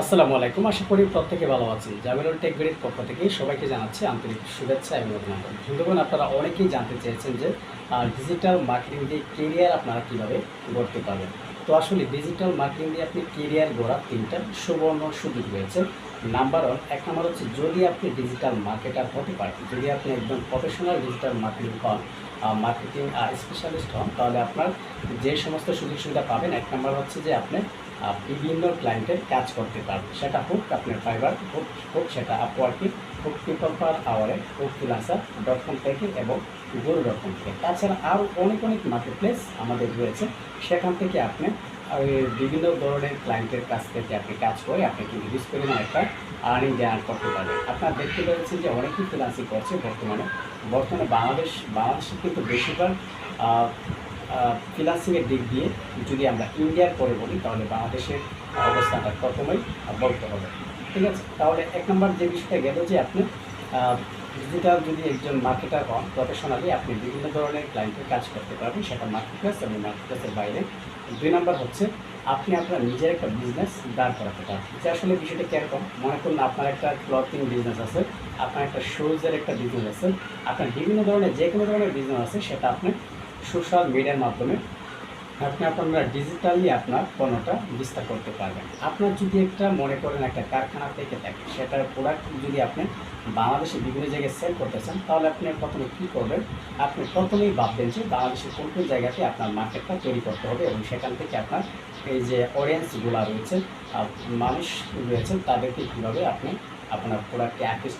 আসসালামু আলাইকুম। আশা করি প্রত্যেকে ভালো আছেন। জামিনুল টেক গেটের পক্ষ থেকে সবাইকে জানাচ্ছি আন্তরিক শুভেচ্ছা এবং অভিনন্দন। বন্ধুগণ, আপনারা অনেকেই জানতে চেয়েছেন যে ডিজিটাল মার্কেটিং দিয়ে কেরিয়ার আপনারা কীভাবে গড়তে পারবেন। তো আসলে ডিজিটাল মার্কেটিং দিয়ে আপনি কেরিয়ার গড়ার তিনটা সুবর্ণ সুযোগ রয়েছে। নাম্বার ওয়ান এক নম্বর হচ্ছে যদি আপনি ডিজিটাল মার্কেটার হতে পারেন, যদি আপনি একদম প্রফেশনাল ডিজিটাল মার্কেটিং হন মার্কেটিং স্পেশালিস্ট হন, তাহলে আপনার যে সমস্ত সুযোগ সুবিধা পাবেন, এক নম্বর হচ্ছে যে আপনি বিভিন্ন ক্লায়েন্টের কাজ করতে পারবেন। সেটা হোক আপনার ফাইবার হোক হোক সেটা আপওয়ার্কি হোক পিপল পার আওয়ারে হোক ফ্রিলান্সার ডট কম থেকে এবং গুরু ডট কম থেকে তাছাড়া আরও অনেক অনেক মার্কেট প্লেস আমাদের রয়েছে। সেখান থেকে আপনি বিভিন্ন ধরনের ক্লায়েন্টের কাছ থেকে আপনি কাজ করে আপনি কিন্তু হিউজ পরিমাণ একটা আর্নিং জেনারেট করতে পারবেন। আপনার দেখতে পেয়েছেন যে অনেকেই ফ্রিলান্সিং করছে বর্তমানে। বর্তমানে বাংলাদেশ বাংলাদেশে কিন্তু বেশিরভাগ আহ, ফিনান্সিংয়ের দিক দিয়ে যদি আমরা ইন্ডিয়ার পরে বলি তাহলে বাংলাদেশের অবস্থানটা প্রথমেই বলতে হবে। ঠিক আছে? তাহলে এক নম্বর যে বিষয়টা গেল যে আপনি ডিজিটাল যদি একজন মার্কেটার হন প্রফেশনালি আপনি বিভিন্ন ধরনের ক্লায়েন্টের কাজ করতে পারবেন, সেটা মার্কেট প্লেস এবং মার্কেট প্লেসের বাইরে। দুই নম্বর হচ্ছে, আপনি আপনার নিজের একটা বিজনেস দাঁড় করাতে পারবেন। যে আসলে বিষয়টা কীরকম, মনে করুন আপনার একটা ক্লথিং বিজনেস আছে, আপনার একটা শুজের একটা বিজনেস আছে, আপনার বিভিন্ন ধরনের যে কোনো ধরনের বিজনেস আছে, সেটা আপনি সোশ্যাল মিডিয়ার মাধ্যমে আপনি আপনারা ডিজিটালি আপনার পণ্যটা বিস্তার করতে পারবেন। আপনার যদি একটা মনে করেন একটা কারখানা থেকে থাকে সেটার প্রোডাক্ট যদি আপনি বাংলাদেশে বিভিন্ন জায়গায় সেল করতে চান, তাহলে আপনি প্রথমে কী করবেন? আপনি প্রথমেই ভাববেন যে বাংলাদেশের কোন কোন জায়গাতে আপনার মার্কেটটা তৈরি করতে হবে এবং সেখান থেকে আপনার এই যে অডিয়েন্সগুলো রয়েছে মানুষ রয়েছে তাদেরকে কীভাবে আপনি আপনার প্রোডাক্টকে আকৃষ্ট